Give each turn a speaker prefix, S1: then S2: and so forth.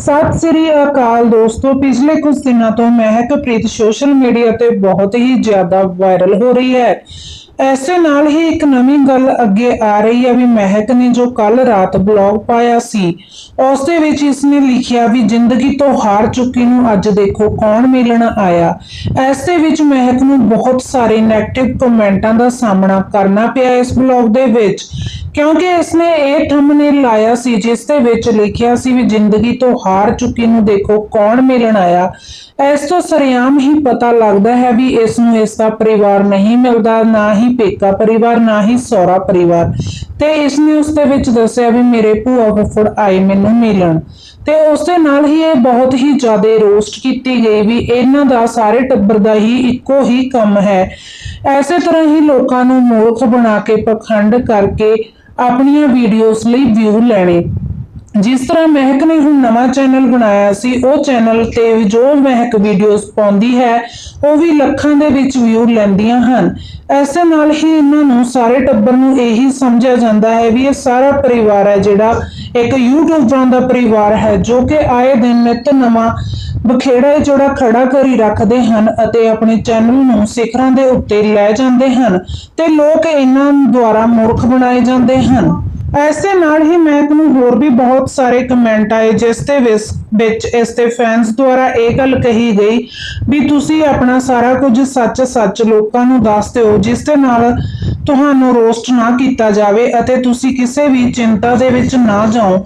S1: ਸਤਿ ਸ੍ਰੀ ਅਕਾਲ ਦੋਸਤੋ, ਪਿਛਲੇ ਕੁਝ ਦਿਨਾਂ ਤੋਂ ਮਹਿਕਪ੍ਰੀਤ ਸੋਸ਼ਲ ਮੀਡੀਆ ਤੇ ਬਹੁਤ ਹੀ ਜ਼ਿਆਦਾ ਵਾਇਰਲ ਹੋ ਰਹੀ ਹੈ। ਐਸੇ ਨਾਲ ਹੀ ਇੱਕ ਨਵੀਂ ਗੱਲ ਅੱਗੇ ਆ ਰਹੀ ਹੈ ਵੀ ਮਹਿਕ ਨੇ ਜੋ ਕੱਲ ਰਾਤ ਬਲੌਗ ਪਾਇਆ ਸੀ, ਉਸ ਦੇ ਵਿੱਚ ਇਸਨੇ ਲਿਖਿਆ ਵੀ ਜ਼ਿੰਦਗੀ ਤੋਂ ਹਾਰ ਚੁੱਕੀ ਨੂੰ ਅੱਜ ਦੇਖੋ ਕੌਣ ਮਿਲਣ ਆਇਆ। ਐਸੇ ਵਿੱਚ ਮਹਿਕ ਨੂੰ ਬਹੁਤ ਸਾਰੇ ਨੈਗੇਟਿਵ ਕਮੈਂਟਾਂ ਦਾ ਸਾਹਮਣਾ ਕਰਨਾ ਪਿਆ ਇਸ ਬਲੌਗ ਦੇ ਵਿੱਚ। ਕਿਉਂਕਿ ਇਸਨੇ ਇਹ ਥੰਬਨੇਲ ਲਾਇਆ ਸੀ, ਜਿਸ ਦੇ ਵਿੱਚ ਲਿਖਿਆ ਸੀ ਵੀ ਜ਼ਿੰਦਗੀ ਤੋਂ ਹਾਰ ਚੁੱਕੀ ਨੂੰ ਦੇਖੋ ਕੌਣ ਮਿਲਣ ਆਇਆ। ਇਸ ਤੋਂ ਸਰਿਆਮ ਹੀ ਪਤਾ ਲੱਗਦਾ ਹੈ ਵੀ ਇਸ ਨੂੰ ਇਸ ਦਾ ਪਰਿਵਾਰ ਨਹੀਂ ਮਿਲਦਾ, ਨਾ ਹੀ ਪੇਕਾ ਪਰਿਵਾਰ, ਨਾ ਹੀ ਸਹੁਰਾ ਪਰਿਵਾਰ। ਤੇ ਇਸ ਨੇ ਉਸ ਦੇ ਵਿੱਚ ਦੱਸਿਆ ਵੀ ਮੇਰੇ ਭੂਆ ਫੁੱਫੜ ਆਏ ਮੈਨੂੰ ਮਿਲਣ। ਤੇ ਉਸ ਦੇ ਨਾਲ ਹੀ ਇਹ ਬਹੁਤ ਹੀ ਜ਼ਿਆਦਾ ਰੋਸਟ ਕੀਤੀ ਗਈ ਵੀ ਇਹਨਾਂ ਦਾ ਸਾਰੇ ਟੱਬਰ ਦਾ ਹੀ ਇੱਕੋ ਹੀ ਕੰਮ ਹੈ। ਐਸੇ ਤਰ੍ਹਾਂ ਹੀ ਲੋਕਾਂ ਨੂੰ ਮੂਰਖ ਬਣਾ ਕੇ ਪਖੰਡ ਕਰਕੇ ਆਪਣੀਆਂ ਵੀਡੀਓਜ਼ ਲਈ ਵਿਊ ਲੈਣੇ। ਜਿਸ ਤਰ੍ਹਾਂ ਮਹਿਕ ਨੇ ਹੁਣ ਨਵਾਂ ਚੈਨਲ ਬਣਾਇਆ ਸੀ, ਉਹ ਚੈਨਲ ਤੇ ਜੋ ਮਹਿਕ ਵੀਡੀਓਜ਼ ਪਾਉਂਦੀ ਹੈ, ਉਹ ਵੀ ਲੱਖਾਂ ਦੇ ਵਿੱਚ ਵਿਊ ਲੈਂਦੀਆਂ ਹਨ। ਐਸੇ ਨਾਲ ਹੀ ਇਹਨਾਂ ਨੂੰ ਸਾਰੇ ਟੱਬਰ ਨੂੰ ਇਹੀ ਸਮਝਿਆ ਜਾਂਦਾ ਹੈ ਵੀ ਇਹ ਸਾਰਾ ਪਰਿਵਾਰ ਹੈ ਜਿਹੜਾ, ਇੱਕ ਯੂਟਿਊਬਰਾਂ ਦਾ ਪਰਿਵਾਰ ਹੈ, ਜੋ ਕਿ ਆਏ ਦਿਨ ਨਿਤ ਨਵਾਂ ਬਖੇੜਾ ਜਿਹੜਾ ਖੜਾ ਕਰੀ ਰੱਖਦੇ ਹਨ ਅਤੇ ਆਪਣੇ ਚੈਨਲ ਨੂੰ ਸਿਖਰਾਂ ਦੇ ਉੱਤੇ ਲੈ ਜਾਂਦੇ ਹਨ ਤੇ ਲੋਕ ਇਹਨਾਂ ਦੁਆਰਾ ਮੂਰਖ ਬਣਾਏ ਜਾਂਦੇ ਹਨ। ਐਸੇ ਨਾਲ ਹੀ ਮਹਿਕ ਨੂੰ ਹੋਰ ਵੀ ਬਹੁਤ ਸਾਰੇ ਕਮੈਂਟ ਆਏ, ਜਿਸ ਦੇ ਵਿੱਚ ਇਸ ਦੇ ਫੈਨਸ ਦੁਆਰਾ ਇਹ ਗੱਲ ਕਹੀ ਗਈ ਵੀ ਤੁਸੀਂ ਆਪਣਾ ਸਾਰਾ ਕੁਝ ਸੱਚ ਸੱਚ ਲੋਕਾਂ ਨੂੰ ਦੱਸ ਦਿਓ, ਜਿਸ ਦੇ ਨਾਲ ਤੁਹਾਨੂੰ ਰੋਸਟ ਨਾ ਕੀਤਾ ਜਾਵੇ ਅਤੇ ਤੁਸੀਂ ਕਿਸੇ ਵੀ ਚਿੰਤਾ ਦੇ ਵਿੱਚ ਨਾ ਜਾਓ।